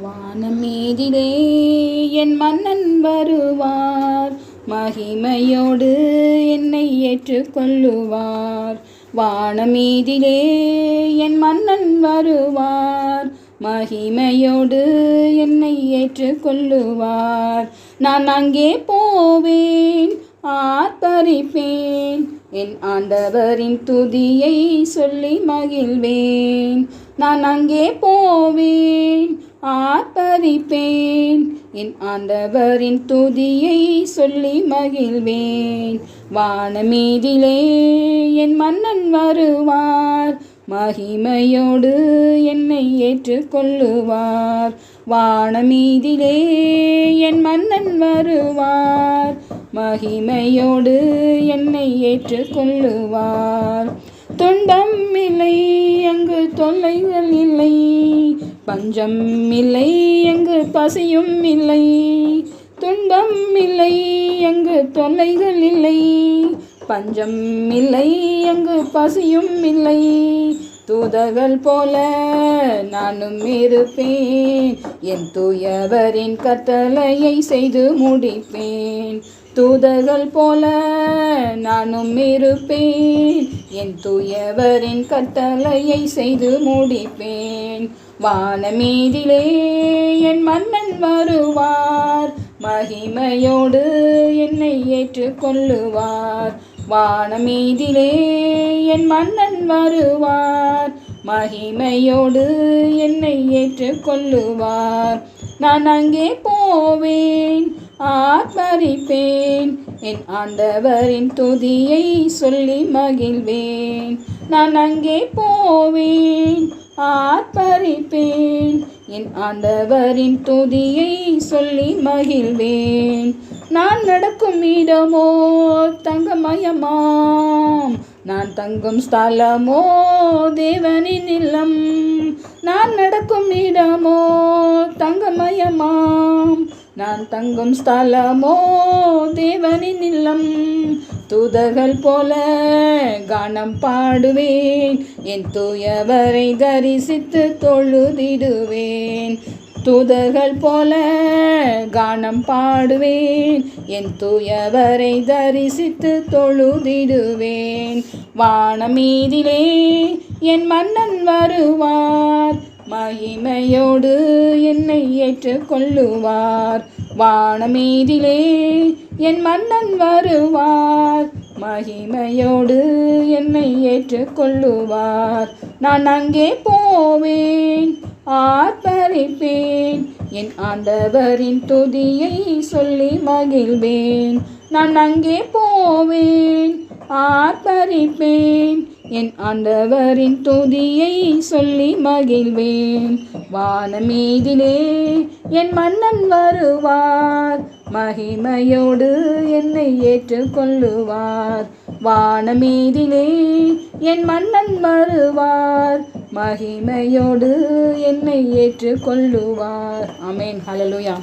வானமீதிலே என் மன்னன் வருவார். மகிமையோடு என்னை ஏற்றுக்கொள்ளுவார். வானமீதிலே என் மன்னன் வருவார். மகிமையோடு என்னை ஏற்றுக்கொள்ளுவார். நான் அங்கே போவேன். ஆர்ப்பரிப்பேன். என் ஆண்டவரின் துதியை சொல்லி மகிழ்வேன். நான் அங்கே போவேன் ஆர்ப்பரிப்பேன். என் ஆண்டவரின் துதியை சொல்லி மகிழ்வேன். வானமீதிலே என் மன்னன் வருவார் மகிமையோடு என்னை ஏற்றுக்கொள்ளுவார். வானமீதிலே என் மன்னன் வருவார் மகிமையோடு என்னை ஏற்றுக்கொள்ளுவார். துன்பம் இல்லை அங்கு தொல்லைகள் இல்லை. பஞ்சம் இல்லை எங்கு பசியும் இல்லை. துன்பம் இல்லை எங்கு தொல்லைகள் இல்லை. பஞ்சம் இல்லை எங்கு பசியும் இல்லை. தூதர்கள் போல நானும் இருப்பேன். என் தூயவரின் கட்டளையை செய்து முடிப்பேன். தூதர்கள் போல நானும் இருப்பேன். என் தூயவரின் கட்டளையை செய்து முடிப்பேன். வானமீதிலே என் மன்னன் வருவார். மகிமையோடு என்னை ஏற்றுக்கொள்ளுவார். வானமீதிலே என் மன்னன் வருவார். மகிமையோடு என்னை ஏற்றுக்கொள்ளுவார். நான் அங்கே போவேன் ஆர்ப்பரிப்பேன். என் ஆண்டவரின் துதியை சொல்லி மகிழ்வேன். நான் அங்கே போவேன் ஆர்ப்பரிப்பேன். என் ஆண்டவரின் துதியை சொல்லி மகிழ்வேன். நான் நடக்கும் இடமோ தங்கமயமாம். நான் தங்கும் ஸ்தலமோ தேவனின் இல்லம். நான் நடக்கும் இடமோ தங்கமயமாம். நான் தங்கும் ஸ்தலமோ தேவனின் இல்லம் தூதர்கள் போல கானம் பாடுவேன். என் தூயவரை தரிசித்து தொழுதிடுவேன். தூதர்கள் போல கானம் பாடுவேன். என் தூயவரை தரிசித்து தொழுதிடுவேன். வானமீதிலே என் மன்னன் வருவார். மகிமையோடு என்னை ஏற்றுக்கொள்ளுவார். வானமீதிலே என் மன்னன் வருவார். மகிமையோடு என்னை ஏற்றுக்கொள்ளுவார். நான் அங்கே போவேன் ஆர்ப்பரிப்பேன். என் ஆண்டவரின் துதியை சொல்லி மகிழ்வேன். நான் அங்கே போவேன் ஆர்ப்பரிப்பேன். என் ஆண்டவரின் துதியை சொல்லி மகிழ்வேன். வானமீதிலே என் மன்னன் வருவார். மகிமையோடு என்னை ஏற்றுக்கொள்ளுவார். வானமீதிலே என் மன்னன் வருவார். மகிமையோடு என்னை ஏற்றுக்கொள்ளுவார். அமேன் ஹலலுயா